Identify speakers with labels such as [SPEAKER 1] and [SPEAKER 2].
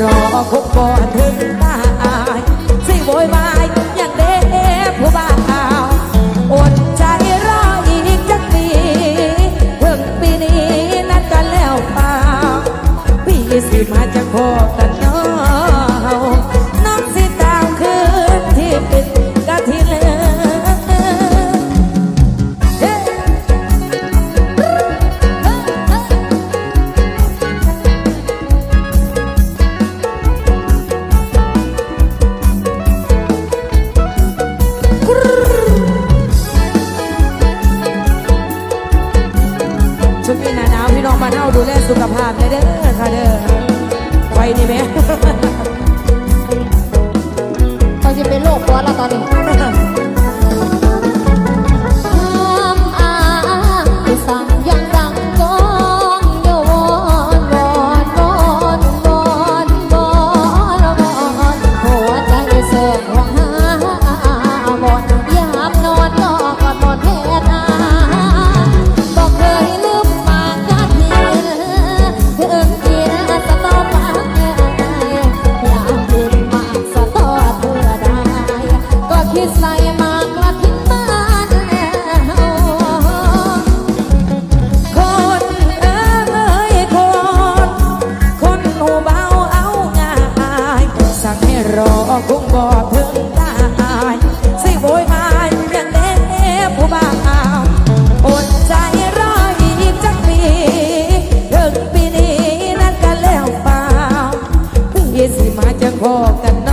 [SPEAKER 1] รอพบก่อน
[SPEAKER 2] ถึงตา ช่วงนี้หนาหนวพี่น้องมาเน่าดู
[SPEAKER 1] แลสุขภาพเด้อค่ะเด้อไปนี่ไหมเขาจะเป็นโรคร้อนแล้
[SPEAKER 2] วตอนนี้ คงบ่ถึงตายสิโวยวายเรื่องเด้ผู้บ่าวอดใจรออีกจักปีถึงปีนี้นั้นก็แล้วเปล่าเพิ่งยสิมา
[SPEAKER 1] จะขอกัน